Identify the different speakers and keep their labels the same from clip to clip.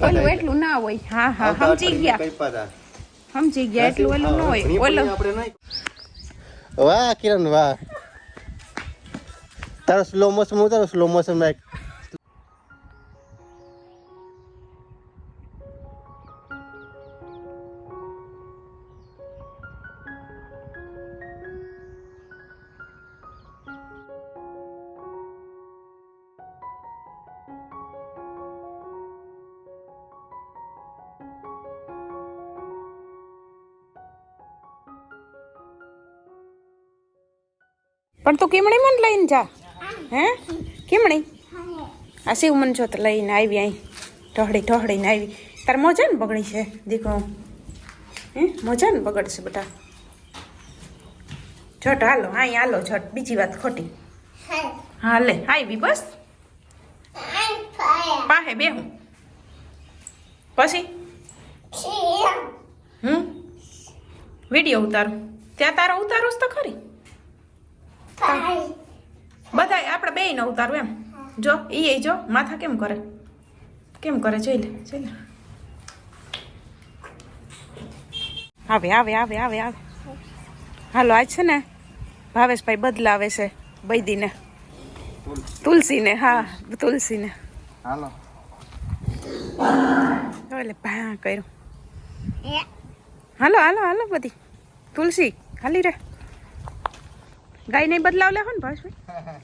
Speaker 1: ઓલું એટલું ના હોય. હા હા સમજી ગયા. સમજી ગયા એટલું ઓલું ન હોય. ઓલું
Speaker 2: વાહ કિરણ વાહ. તારો સ્લો મોશન ઉતારો સ્લો મોશનમાં
Speaker 1: પણ તું કીમણી મને લઈને જા. હે? કેમણી? આ શિવ મન છો તો લઈને આવી અહીં ઢહડી ઢહડીને આવી. તાર મોજા ને બગડી છે દીકરો હે? મોજા ને બગડશે બધા. છટ હાલો હા હાલો છટ બીજી વાત ખોટી. હા લે આવી બસ. પાહે બે હું પછી હમ? વીડિયો ઉતારું. ત્યાં તારો ઉતારું જ તો ખરી. બધા આપણે બે ને ઉતારું એમ. જો એ જો. માથા કેમ કરે? કેમ કરે? જોઈ લે જોઈ લે. આવે આવે આવે આવે આવે. હાલો આજ છે ને ભાવેશભાઈ બદલાવે છે બૈદીને. તુલસીને હા તુલસીને.
Speaker 2: હાલો.
Speaker 1: એટલે ભા કર્યું. હાલો હાલો હાલો બધી. તુલસી હાલી રે. ગાય નહીં બદલાવ લેવો ને ભાવેશભાઈ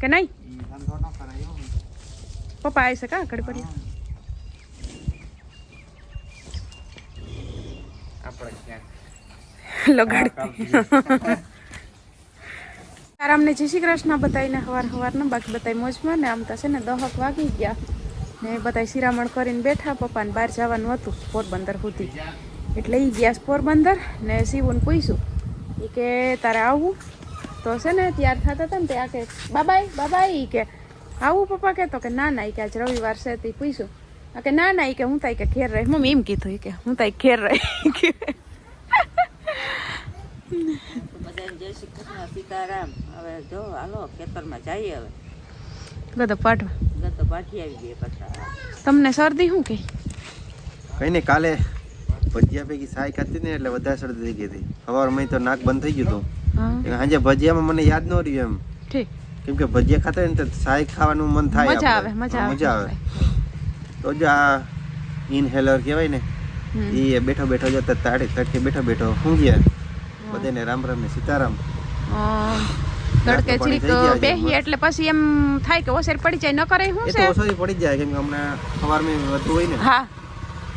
Speaker 1: કે નહીં? પપ્પા આવી છે કા કડી પડી લગાડતી. આરામને જય શ્રી કૃષ્ણ બતાવીને હવાર હવારના, બાકી બતાવી મોજમાં આમ તો છે ને દહક વાગી ગયા. ને બધા શિરામણ કરીને બેઠા, પપ્પાને બહાર જવાનું હતું પોરબંદર સુધી. એટલે એ ગયા પોરબંદર ને શિવુને પૂછ્યું. એ કે તારે આવવું? તો છે ને ત્યાર થતા હતા ને ત્યાં કે બાબાઈ બાબાઈ કે આવું પપ્પા કહેતો કે ના ના કે આજ રવિવાર છે તે પૂછ્યું. આ કે ના ના કે હું તાઈ કે ઘેર રહી મમ્મી એમ કીધું કે હું તાઈ ઘેર રહી કે.
Speaker 3: બધાને જય શ્રી કૃષ્ણ સીતારામ. હવે જો હાલો ખેતરમાં જઈએ હવે.
Speaker 1: બધો પાઠવા.
Speaker 3: ગતો પાઠી આવી ગઈ પાછા.
Speaker 1: તમને શરદી શું કે?
Speaker 2: કઈ નહીં કાલે ભજીયા પૈકી સાય ખાતી ને એટલે વધારે શરદી થઈ ગઈ હતી. સવારમાં તો નાક બંધ થઈ ગયું હતું. સાંજે ભજીયામાં મને યાદ ન રહ્યું એમ.
Speaker 1: ઠીક.
Speaker 2: કેમ કે ભજીયા ખાતા હોય ને તો સાય ખાવાનું મન થાય
Speaker 1: મજા આવે મજા આવે
Speaker 2: તો જો આ ઇનહેલર કહેવાય ને એ બેઠો બેઠો જો તાડે તડકે બેઠો બેઠો હું ગયા? બધાને રામ રામ ને સીતારામ.
Speaker 1: તડકે છીક
Speaker 2: મસ્ત.
Speaker 1: એટલે પછી એમ થાય કે ઓસેર પડી જાય ન કરે
Speaker 2: તો
Speaker 1: છે?
Speaker 2: ઓછો પડી જાય કેમ કે હમણાં મે વધુ હોય ને.
Speaker 1: હા.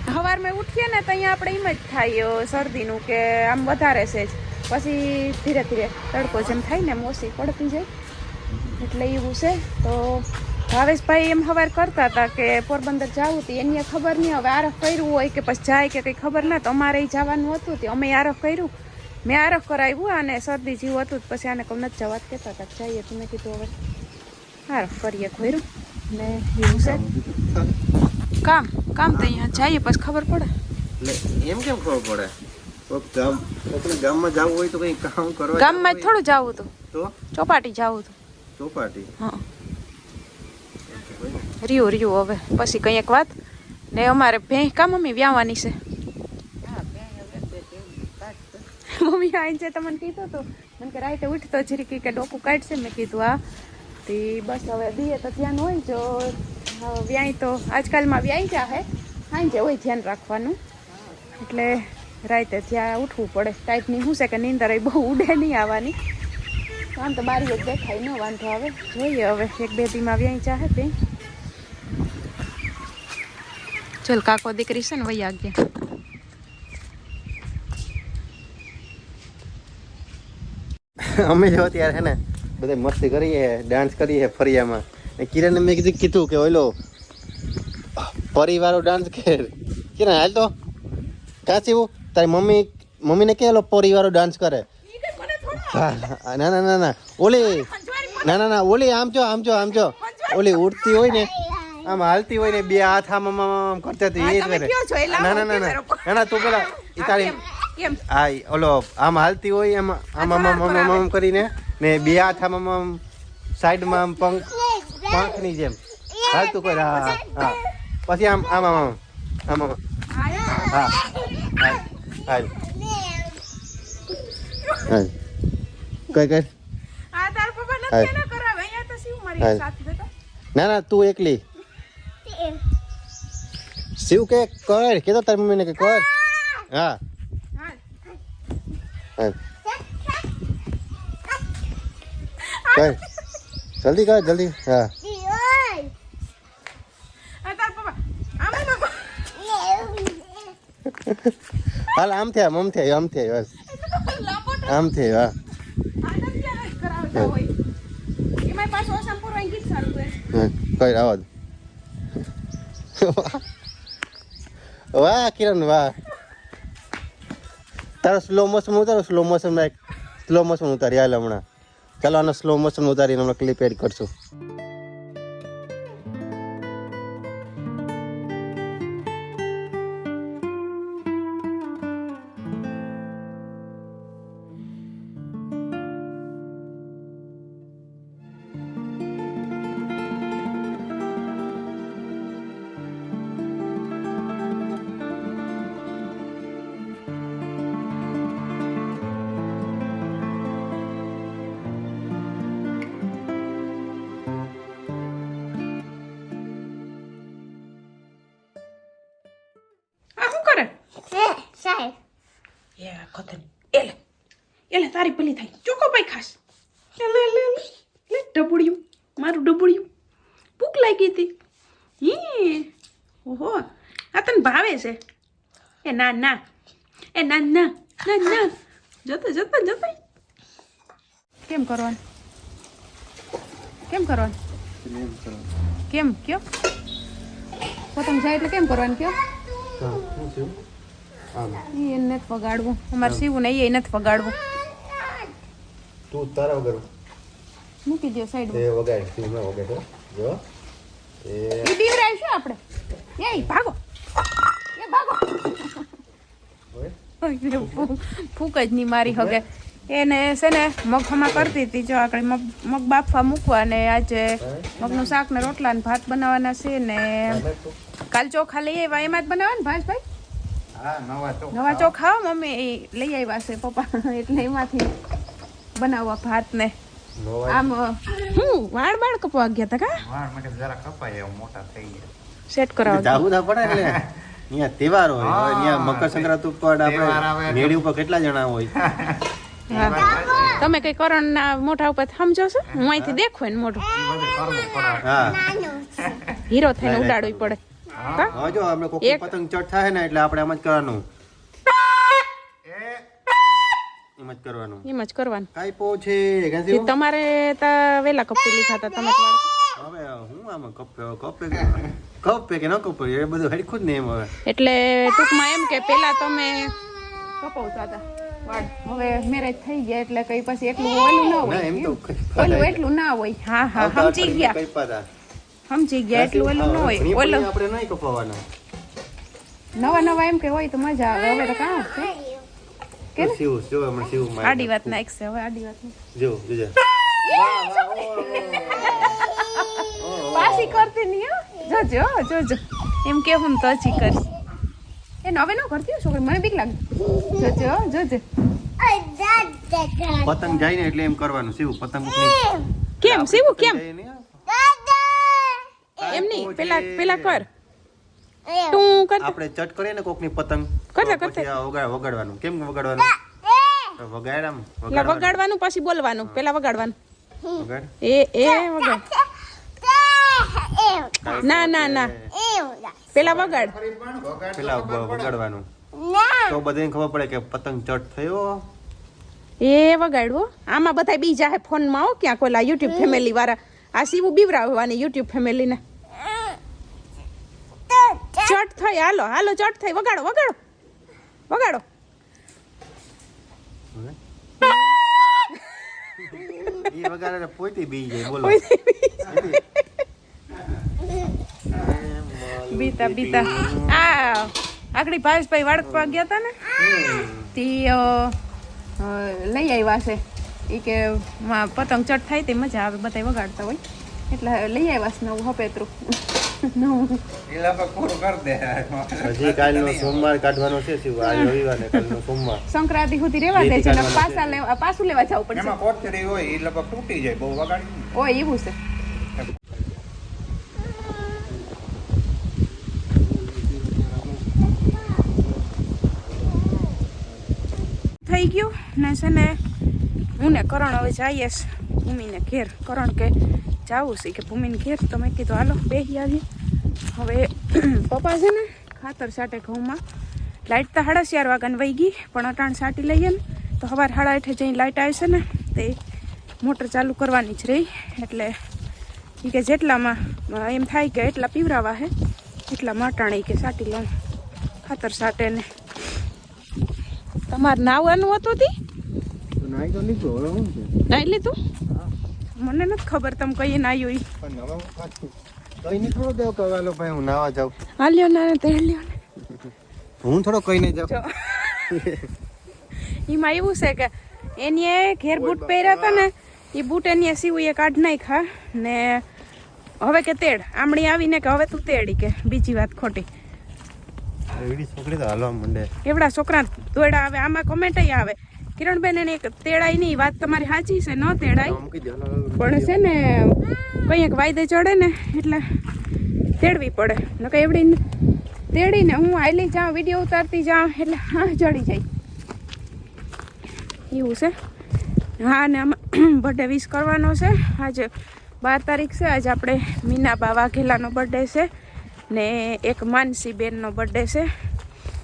Speaker 1: સવાર મે ઉઠીએ ને તો અહીંયા આપણે એમ જ થાય શરદી શરદીનું કે આમ વધારે છે પછી ધીરે ધીરે તડકો જેમ થાય ને ઓછી પડતી જાય. એટલે એવું છે. તો ભાવેશભાઈ એમ સવાર કરતા હતા કે પોરબંદર જવું હતું. એની ખબર નહીં. હવે આરફ કર્યું હોય કે પછી જાય કે કંઈ ખબર ના. તો અમારે જવાનું હતું તે અમે આરફ કર્યું. મેં આરફ કરાવ્યું અને શરદી જેવું હતું પછી આને કહું નથી જવા કહેતા હતા જઈએ. તો મેં કીધું હવે આરફ કરીએ ખોયરું ને એવું છે. કામ કામ તો અહીંયા જઈએ. પછી ખબર પડે.
Speaker 2: એમ કેમ ખબર પડે? ગામમાં જવું હોય તો કંઈ કામ કરવા
Speaker 1: ગામમાં જ
Speaker 2: જવું
Speaker 1: થોડું જવું હતું.
Speaker 2: હોય તો?
Speaker 1: ચોપાટી જવું હતું.
Speaker 2: ચોપાટી?
Speaker 1: હા. રહ્યું રહ્યું હવે. પછી કંઈક વાત. ને અમારે ભેં કા મમ્મી વ્યાવાની છે? મમ્મી આઈ છે તમને કીધું હતું. મને કે રાતે ઉઠતો જરીક કે ડોકું કાઢશે. મેં કીધું હા. તે બસ હવે દઈએ તો ધ્યાન હોય જો. હા, વ્યાય તો આજકાલમાં વ્યાય જાહે સાંજે હોય ધ્યાન રાખવાનું. એટલે રાતે ત્યાં ઉઠવું પડે. ટાઈપની શું છે કે નીંદર બહુ ઉડે નહીં આવવાની. આમ તો બારી જ દેખાય ન વાંધો આવે. જોઈએ હવે એક બે દીમાં વ્યાય ચાહે તે. ચલ કાકો દીકરી છે ને વહી આગે.
Speaker 2: અમે જો અત્યારે હે ને બધા મસ્તી કરીએ ડાન્સ કરીએ ફરિયામાં. ને કિરણને મેં કીધું કીધું કે ઓલો પરિવારો ડાન્સ કે કિરણ હાલ તો. કાચી હું તારી મમ્મી મમ્મીને કે ઓલો પરિવારો ડાન્સ કરે હા, ના ના ના ના ઓલી ના ના ના ઓલી આમ જો આમ જો આમ જો ઓલી ઉડતી હોય ને આમ હાલતી હોય ને બે હાથ આમ આમ આમ આમ તો એ જ કરે
Speaker 1: છો?
Speaker 2: ના ના ના ના ના તું પેલા એ તારી હા ઓલો આમ હાલતી હોય એમ આમ આમ આમ આમ આમ કરીને ને બે હાથ આમ આમ આમ સાઈડમાં આમ પંખ પંખની જેમ હાલતું કરે હા હા પછી આમ આમ આમ આમ આમ આમ હા હાલ. હાલ. કઈ કઈ?
Speaker 1: આ તાર પપ્પા નથી એના કરાવે અહીંયા તો શિવ મારી સાથે બેઠો?
Speaker 2: ના ના તું એકલી. શિવ કે? કર. કીધો તારી મમ્મીને કે કર. હા. હા કર. જલ્દી કર જલ્દી. હા
Speaker 1: આ તાર પપ્પા આમ બાપા
Speaker 2: હાલ આમ થયા આમ થયા આમ થયા, બસ. આમ થયા, હા. કઈ આવો દે. વાહ કિરણ, વાહ. તારો સ્લો મોશન ઉતારો સ્લો મોશન સ્લો મોશન ઉતારી, હાલ હમણાં. ચાલો આનો સ્લો મોશન ઉતારીને હમણાં ક્લિપ એડ કરશું.
Speaker 1: ખતન એલે એલે તારી પેલી થાય ચોકો ભાઈ ખાસ લે લે લે ડબુડિયું મારું ડબુડિયું ભૂખ લાગી હતી હી ઓહો આ તને ભાવે છે એ ના ના એ ના ના ના ના જતો જતો જતો કેમ કરવાનું કેમ કરવાનું કેમ કયો પતંગ જાય એટલે કેમ કરવાનું કયો નથી વગાડવું. અમારે સીવું નહીં નથી વગાડવું.
Speaker 2: તું તારા વગર
Speaker 1: મૂકી દો સાઈડ
Speaker 2: એ વગાડ તું ના વગાડ જો. એ
Speaker 1: એ બીવરાઈશું આપણે એ ભાગો. એ ભાગો. ફૂક. જ નહીં મારી હગે. એને છે ને મગફમાં કરતી હતી. જો આપણે મગ મગ બાફવા મૂકવા ને આજે મગનું શાક ને રોટલા ને ભાત બનાવવાના છે ને કાલ ચોખા લઈ આવ્યા. એમાં જ બનાવવા ને ભાઈ?
Speaker 2: નવા
Speaker 1: ચોખા. મમ્મી એ લઈ આવ્યા છે પપ્પા. એટલે એમાંથી બનાવવા ભાત ને આમ હું વાળ બાળ કપવા ગયા હતા કા?
Speaker 4: વાળ માટે જરા કપાય એવું મોટા થઈ ગયા.
Speaker 1: સેટ કરાવો
Speaker 2: જાવું ના પડે એટલે. અહીંયા તહેવાર હોય. અહીંયા મકર સંક્રાંતિ ઉપર આપણે મેળી ઉપર કેટલા જણા હોય?
Speaker 1: હા. તમે કઈ કરણ ના મોઢા ઉપર સમજો છો? હું અહીંથી દેખું ને મોઢું.
Speaker 2: હા.
Speaker 1: હીરો થઈને ઉડાડવી પડે.
Speaker 2: હવે જો આપણે
Speaker 1: કોઈ
Speaker 2: પતંગ ચટ થાય ને એટલે આપણે એમ જ કરવાનું. એમ જ કરવાનું.
Speaker 1: એમ જ કરવાનું.
Speaker 2: કાંઈ પો છે
Speaker 1: એ તમારે તા વેલા કપી લીધા તમે
Speaker 2: હવે હું આમાં કપે કપે કપે કે ન કપે એ બધું હરખું જ ને એમ હવે.
Speaker 1: એટલે ટૂંકમાં એમ કે પેલા તમે કપાવતા હતા. હવે મેરેજ થઈ ગયા એટલે કઈ પછી એટલું ઓલું ના હોય એટલું ના હોય. હા હા સમજી ગયા. સમજી ગયા એટલું ઓલું ન હોય. ઓલું.
Speaker 2: આપણે નહીં કપાવાના.
Speaker 1: નવા નવા એમ કે હોય તો મજા આવે. હવે તો કાં? છે કે ને?
Speaker 2: શિવ શિવ હમણાં શિવ મારી
Speaker 1: આડી વાત નાખશે હવે આડી વાત.
Speaker 2: જો જોજે
Speaker 1: પાછી કરતી નહીં હો. જોજો હો, જોજો એમ કે હું તો હજી કરીશ. એ હવે ન કરતી હો છોકરી. મને બીક લાગે. જોજો હો, જોજો
Speaker 2: પતંગ જાય ને એટલે એમ કરવાનું. શિવ પતંગ
Speaker 1: કેમ? સીવું કેમ. એમ નહીં પેલા પેલા કર. તું કર
Speaker 2: આપણે ચટ કરીએ ને કોકની પતંગ.
Speaker 1: કરતા,
Speaker 2: કરતા વગાડ વગાડવાનું. કેમ વગાડવાનું? તો વગાડ આમ
Speaker 1: પેલા
Speaker 2: વગાડવાનું.
Speaker 1: પછી બોલવાનું. પેલા વગાડવાનું. એ એ વગાડ. ના ના ના. પેલા વગાડ.
Speaker 2: પેલા વગાડવાનું. તો બધાને ખબર પડે કે પતંગ ચટ થયો.
Speaker 1: એ વગાડવો આમાં બધા બીજા હે ફોનમાં હો. ક્યાં કોઈ યુટ્યુબ ફેમિલી વાળા. આ સીવું બીવરાવવાની યુટ્યુબ ફેમિલીને ચટ થઈ હાલો હાલો ચટ થઈ વગાડો વગાડો વગાડો.
Speaker 2: ઈ વગાડે ને બી જાય બોલો.
Speaker 1: બીતા બીતા આ આગળી ભાવેશભાઈ વાળકવા ગયા હતા ને? તી લઈ આવ્યા છે. એ કે માં પતંગ ચટ થાય તે મજા આવે બધા વગાડતા હોય. એટલે લઈ આવ્યા છે નવું હપેતરું.
Speaker 4: એ લગભગ પૂરું કરી દે
Speaker 2: હજી કાલનો સોમવાર કાઢવાનો છે શિવ. આજ રવિવાર ને કાલનો સોમવાર.
Speaker 1: સંક્રાંતિ સુધી રેવા દે છે પાછા લેવા પાછું લેવા જવું પડશે.
Speaker 4: એમાં કોથળી હોય એ લગભગ તૂટી જાય બહુ વગાડી
Speaker 1: ઓય એવું છે. થઈ ગયું ને છે ને હું ને કરણ હવે જઈએ છે ભૂમિને ઘેર. કરણ કે જાવું છે કે ભૂમિને ઘેર તો મેં કીધું હાલો બેસી આવીએ. હવે પપ્પા છે ને ખાતર સાટે ઘઉંમાં. લાઇટ તો સાડા ચાર વાગ્યાને વહી ગઈ પણ અટાણ સાટી લઈએ ને તો સવારે સાડા આઠે જઈને લાઇટ આવશે ને તે મોટર ચાલુ કરવાની જ રહી. એટલે એ કે જેટલામાં એમ થાય કે એટલા પીવરાવા હે એટલા અટાણે કે સાટી લઉં ખાતર સાટે ને. તમારે નાવાનું હતું તી?
Speaker 2: નાઈ તો લીધો હવે શું છે?
Speaker 1: નાઈ લીધું? મને નથી ખબર તમે કઈ ના ઈ.
Speaker 2: પણ હવે હું પાછું કઈ નહીં થોડો દેવ કે ભાઈ હું નાવા જાઉં.
Speaker 1: હાલ્યો ના તે લ્યો
Speaker 2: હું થોડો કઈ નહીં જાઉં
Speaker 1: એમાં એવું છે કે એની ઘેર બૂટ પહેર્યા હતા ને એ બૂટ એની સીવું એ કાઢ નાખ્યા ને હવે કે તેડ. આમણી આવીને કે હવે તું તેડી કે. બીજી વાત ખોટી.
Speaker 2: એવડી છોકરી તો હાલવા માંડે.
Speaker 1: એવડા છોકરા દોડા આવે આમાં કોમેન્ટ આવે. કિરણબેન એને એક તેડાય નહીં વાત તમારી સાચી છે ન તેડાય. પણ છે ને કંઈક વાયદે ચડે ને એટલે તેડવી પડે. નકર એવડી તેડીને હું આયલી જાઉં વીડિયો ઉતારતી જાઉં એટલે હા ચડી જાય. એવું છે. હા ને આમાં બર્થડે વિશ કરવાનો છે. આજે બાર તારીખ છે આજે આપણે મીનાબા વાઘેલાનો બર્થડે છે ને એક માનસી બેનનો બર્થડે છે.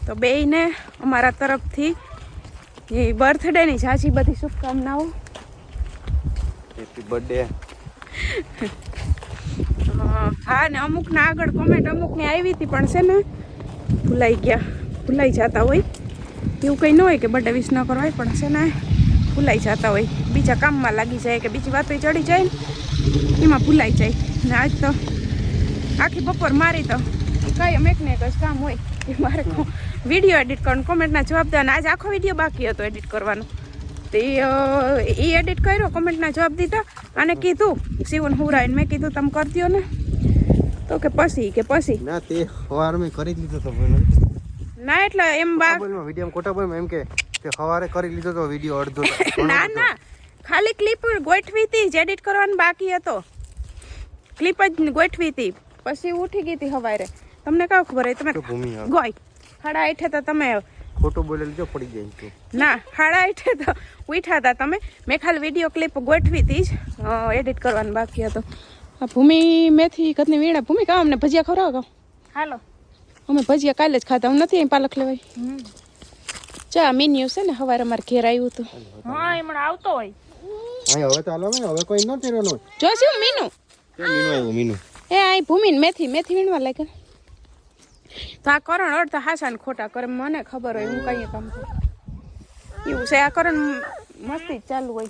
Speaker 1: તો બેયને અમારા તરફથી એ બર્થડેની ઝાઝી બધી શુભકામનાઓ.
Speaker 2: હેપી બર્થડે
Speaker 1: હા ને અમુક ના આગળ કોમેન્ટ અમુક ને આવી હતી પણ છે ને ભૂલાઈ ગયા ભૂલાઈ જતા હોય. એવું કંઈ ન હોય કે બર્થડે વિશ ન કરવાય પણ છે ને ભૂલાઈ જતા હોય. બીજા કામમાં લાગી જાય કે બીજી વાતો ચડી જાય ને એમાં ભૂલાઈ જાય. ને આજ તો આખી બપોર મારી તો કાયમ એક ને એક જ કામ હોય. એ મારે વીડિયો એડિટ કરવાનો કોમેન્ટના જવાબ દેવાના. આજે આખો વીડિયો બાકી હતો એડિટ કરવાનો. તે એ એડિટ કર્યો કોમેન્ટના જવાબ દીધા અને કીધું શિવન હુરાઈને. મેં કીધું તમે કરી દો ને. તો કે પછી કે પછી?
Speaker 2: ના તે સવારે મેં કરી દીધો લીધો તો
Speaker 1: ના એટલે એમ બા
Speaker 2: વીડિયો ખોટા બોલ એમ કે તે સવારે કરી લીધો તો વીડિયો અડધો
Speaker 1: ના ના. ખાલી ક્લિપ ગોઠવી હતી જ એડિટ કરવાનો બાકી હતો. ક્લિપ જ ગોઠવી હતી. પછી ઉઠી ગઈ હતી સવારે તમને કાવ ખબર હોય? તમે ગોય. સાડા આઠે તો તમે.
Speaker 2: ખોટું બોલે જો પડી જાય તો.
Speaker 1: ના હાડા આઠે તો. ઉઠ્યા હતા તમે. મેં ખાલી વીડિયો ક્લિપ ગોઠવી હતી જ. એડિટ કરવાનું બાકી હતો. આ ભૂમિ મેથી કદની વીણા ભૂમિ કામ અમને ભજીયા ખવડાવો કામ
Speaker 3: હાલો.
Speaker 1: અમે ભજીયા કાલે જ ખાતા હું નથી અહીં પાલક લેવાય. ચા મેન્યુ છે ને સવારે અમારે ઘેર આવ્યું હતું.
Speaker 3: હા એમણે આવતો હોય.
Speaker 2: હવે તો હવે કોઈ ન તેરવાનું
Speaker 1: જો શું મીનુ
Speaker 2: મીનુ આવ્યું મીનુ
Speaker 1: એ અહીં ભૂમિને મેથી મેથી વીણવા લાગે તો આ કરણ અડધા હાસા ને ખોટા કરે. મને ખબર હોય હું કઈ કામ કરું. એવું છે આ કરણ મસ્તી ચાલુ હોય.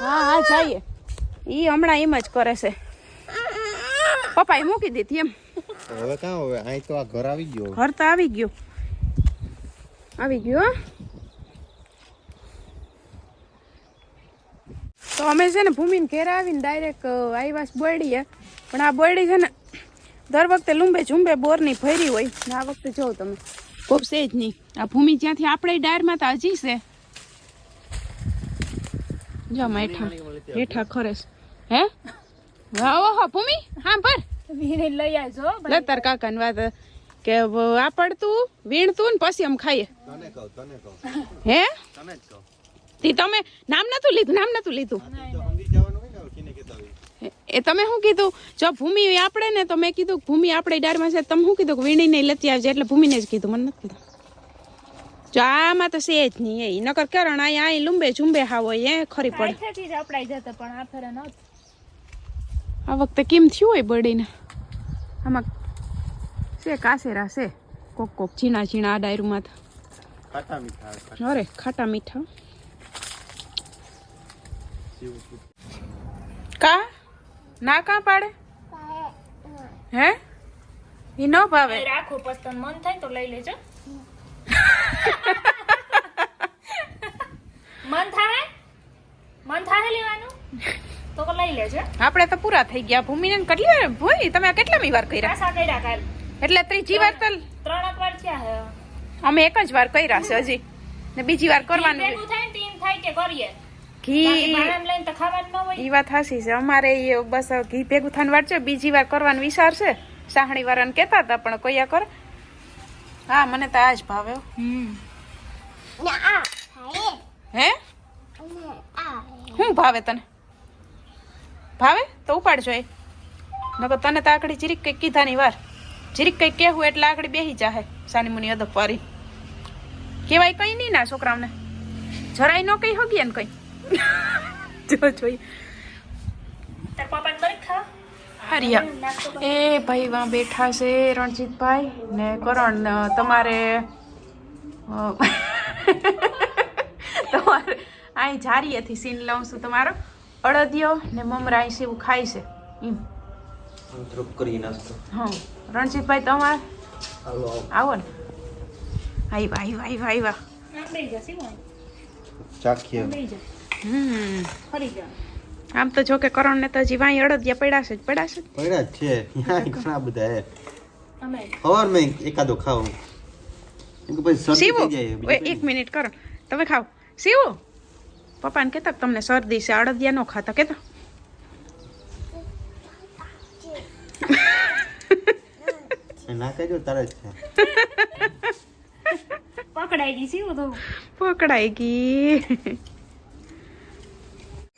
Speaker 1: હા હા જઈએ. ઈ હમણાં એમ જ કરે છે. પપ્પાએ મૂકી દીધી એમ.
Speaker 2: હવે કાં હવે? અહીં તો આ ઘર આવી ગયો
Speaker 1: ઘર તો આવી ગયું. આવી ગયું તો અમે છે ને ભૂમિને ઘેર આવીને ડાયરેક્ટ આવ્યા બોયડીએ પણ આ બોયડી છે ને દર વખતે લુંબે ઝુંબે બોરની ભરી હોય. ને આ વખતે જોવો તમે. ખૂબ છે જ નહીં આ ભૂમિ જ્યાંથી આપણે ડાયરમાં તો હજી છે. જો હેઠા હેઠા ખરેશ હે? હા ઓહો ભૂમિ હા પર
Speaker 3: લઈ આવજો
Speaker 1: લે તાર કાકાની વાત કે વ- આ પડતું વીણતું ને પછી એમ ખાઈએ.
Speaker 2: તને કહું તને કહું.
Speaker 1: હે?
Speaker 2: તને જ કહું.
Speaker 1: તી તમે નામ નતું લીધું નામ નતું લીધું.
Speaker 2: સમજી જવાનું હોય ને
Speaker 1: એ તમે શું કીધું? જો ભૂમિ આપણે ને તો મેં કીધું ભૂમિ આપણે ડારમાં છે. તમે શું કીધું કે વીણીને લેતી આવજે? એટલે ભૂમિને જ કીધું મને નથી કીધું. જો આમાં તો છે જ નહીં એ. નકર કરણ અહીંયા અહીં લુંબે ઝુંબે હા હોય એ ખરી પડે.
Speaker 3: અપડાઈ જતો પણ આ ફેરે નહોતું
Speaker 1: આ વખતે કેમ થયું હોય બળીને? આમાં છે કાસેરા છે. કોક કોક ઝીણા ઝીણા આ ડાયરુમાં તો
Speaker 2: ખાટા મીઠા
Speaker 1: અરે ખાટા મીઠા. કા? ના કા પાડે? હે? ઈ ન ભાવે.
Speaker 3: રાખો પછી મન થાય તો લઈ લેજો. મન થાય? મન થાય લેવાનું? તો લઈ
Speaker 5: લેજો.
Speaker 1: આપણે તો પૂરા થઈ ગયા. ભૂમિને કેટલી વાર ભૂમિ તમે કેટલામી વાર કર્યા?
Speaker 5: કર્યા કાલ.
Speaker 1: એટલે ત્રીજી વાર તો
Speaker 5: ત્રણ વાર થયા હે.
Speaker 1: અમે એક જ વાર કર્યા છે હજી. ને બીજી વાર કરવાનું
Speaker 5: થાય ને એમ થાય કે કરીએ?
Speaker 1: ઘી. ઈ વાત હાસી છે. અમારે એ બસ ઘી ભેગું થઈને વાર બીજી વાર કરવાનો વિચાર છે. સાહણી વાળાને કહેતા હતા પણ કોઈ કર. હા મને તો આ જ ભાવે હો. હે? શું ભાવે તને? ભાવે? તો ઉપાડજો એ. નકર તને તો આકડી જીરીક કીધા કીધાની વાર. જીરીક કંઈક કહેવું એટલે આકડી બેહી જાહે સાની મુની અદબ વારી. કહેવાય કઈ નહીં ના છોકરાઓને. જરાય ન કઈ હગીએ ને કઈ. જો જોઈ હરિયા. એ ભાઈ વાં બેઠા છે રણજીતભાઈ ને કરણ તમારે તમારે અહીં જારીએથી સીન લઉં છું તમારો. અડદિયો ને મમરા અહીં સેવું ખાય છે. એમ હા. રણજીતભાઈ તમારે? આવો. ને. આવ્યા આવ્યા આવ્યા આવ્યા
Speaker 2: ચાખીએ.
Speaker 5: બેહી જા.
Speaker 1: હમ.
Speaker 5: ફરી
Speaker 1: આમ તો જો કે કરણને તો હજી વાંઈ અડદિયા પડ્યા છે જ પડ્યા છે?
Speaker 2: પડ્યા છે. ઘણા બધા હે. ખબર મેં એકાદો ખાવ. એમ કે પછી શરદી
Speaker 1: શીવું
Speaker 2: થઈ જાય
Speaker 1: ઓય,
Speaker 2: બીજું
Speaker 1: એક મિનિટ કરો. તમે ખાવ. સીવો પપ્પાને કહેતા કે તમને શરદી છે અડદિયા નો ખાતા
Speaker 2: ના કહેજો છે.
Speaker 5: પકડાઈ ગઈ સીવું તો.
Speaker 1: પકડાઈ ગઈ.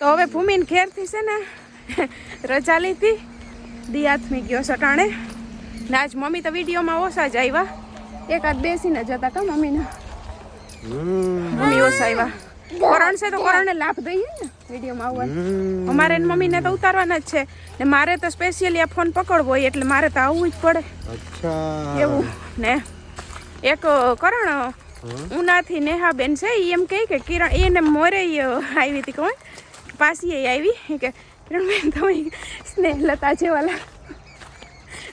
Speaker 1: તો હવે ભૂમિન ઘેરથી છે ને રજા લીધી. દિયાથમી ગયો સટાણે. ને આજ મમ્મી તો વિડીયોમાં ઓછા જ આવ્યા એકાદ બેસીને જતા કા મમ્મીને. મમ્મી ઓછા આવ્યા કરણ છે તો કરણને લાભ દઈએ ને વિડીયોમાં આવવાનું અમારે ને મમ્મીને તો ઉતારવાના જ છે. ને મારે તો સ્પેશિયલી આ ફોન પકડવો હોય એટલે મારે તો આવવું જ પડે.
Speaker 2: અચ્છા.
Speaker 1: એવું. ને એક કરણ ઉનાથી નેહાબેન છે એમ કહે કે કિરણ એને મોરે આવી હતી કોણ એ આવી કે કિરણબેન તમે સ્નેહલતા જેવા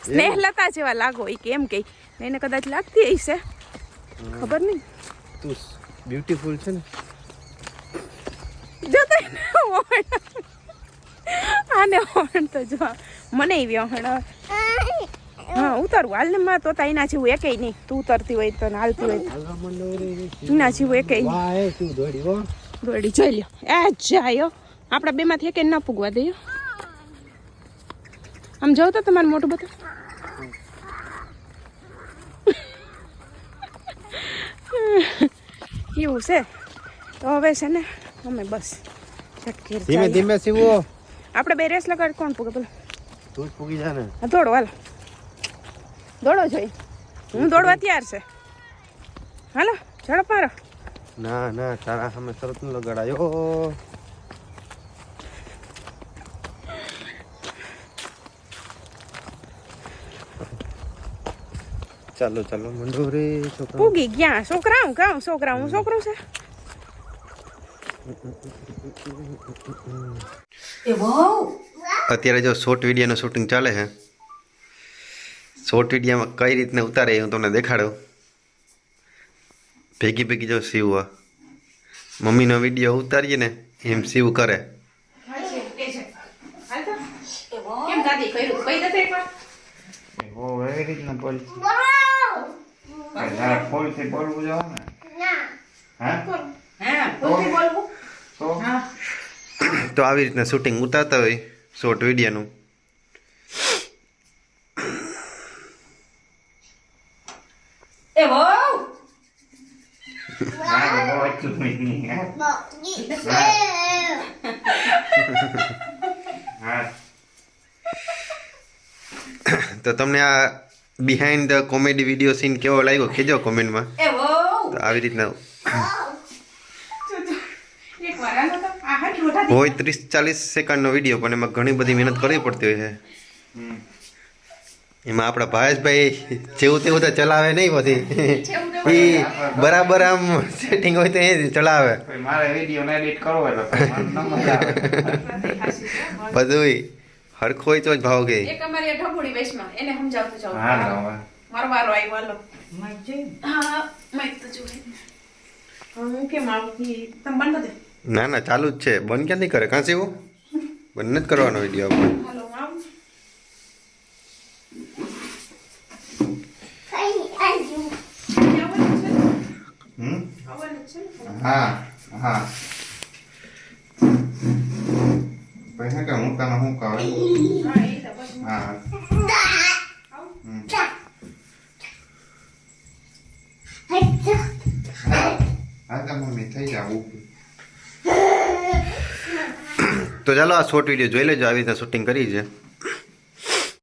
Speaker 1: સ્નેહલતા જેવા લાગો ઈ કે એમ કહે એને કદાચ લાગતી હશે. ખબર નહીં.
Speaker 2: તું બ્યુટીફુલ છે ને?
Speaker 1: જો તો. આને હોણ તો જો. મને એવી હોણ હા ઉતારું. હાલ ને માં તો એના જેવું એકેય નહીં. તું ઉતરતી હોય તો હાલતી હોય એના જેવું એકે નહીં.
Speaker 2: એ દોડી
Speaker 1: જોઈ લ્યો. એ જાય આપણા બે માંથી એકે ના પૂગવા દઈએ. આમ જાવ તો તમારું મોટું બધું એવું છે? તો હવે છે ને અમે બસ
Speaker 2: ધીમે ધીમે સીવો.
Speaker 1: આપણે બે રેસ લગાડ કોણ પૂગે બોલો
Speaker 2: તું જ પૂગી જા ને.
Speaker 1: દોડો હાલો. દોડો જોઈ. હું દોડવા તૈયાર છે. હાલો ઝડપ મારો.
Speaker 2: ના ના તારા સામે તરત ન લગાડાયો. ચાલો ચાલો મંડો રે છોકરા
Speaker 1: પૂગી ગયા. છોકરા હું કાં છોકરા હું છોકરો છે.
Speaker 2: અત્યારે જો શોર્ટ વિડીયોનું શૂટિંગ ચાલે છે. શોર્ટ વિડીયોમાં કઈ રીતને ઉતારે હું તમને દેખાડું. ભેગી ભેગી જો સીવવા મમ્મીનો વીડિયો ઉતારીએ ને એમ સીવ કરે.
Speaker 1: કેમ દાદી કર્યું? કઈ દે એકવાર
Speaker 4: ઓ એવી રીતના બોલ ફોલથી બોલવું જાવ ને હા
Speaker 3: હા
Speaker 1: બોલતી બોલવું
Speaker 4: તો
Speaker 2: તો આવી રીતના શૂટિંગ ઉતારતા હોય શોર્ટ વિડીયોનું
Speaker 3: એ વહુ
Speaker 4: હા બહુ એટલું નહીં હા
Speaker 2: તો તમને આ behind the comedy video scene કેવો લાગ્યો? કેજો કોમેન્ટમાં. તો આવી રીતના. હોય ત્રીસ ચાલીસ સેકન્ડનો વીડિયો પણ એમાં ઘણી બધી મહેનત કરવી પડતી હોય છે. એમાં આપણા ભાવેશભાઈ જેવું તેવું તો ચલાવે નહીં પછી. એ બરાબર આમ સેટિંગ હોય તો એ ચલાવે.
Speaker 4: કોઈ મારે વીડિયો એડિટ કરવો હોય તો મને ન મજા આવે.
Speaker 2: બધું હરખો હોય તો જ ભાવ કે
Speaker 1: એક અમારી ઢબુડી વેશમાં એને સમજાવતો જાવ
Speaker 4: હા તો
Speaker 1: મારો વારો આવ્યો હાલો. હા તો હું બંધ દે.
Speaker 2: ના ના ચાલુ જ છે. બંધ ક્યાં નહીં કરે? કાં એવું? બંધ નથી કરવાનો વીડિયો આપણે.
Speaker 1: હાલો ને? ને?
Speaker 4: હા હા. પછી કે હું તને શું કહું
Speaker 1: હા તો
Speaker 2: ચાલો આ શોર્ટ વીડિયો જોઈ લેજો આવી રીતે શૂટિંગ કરી છે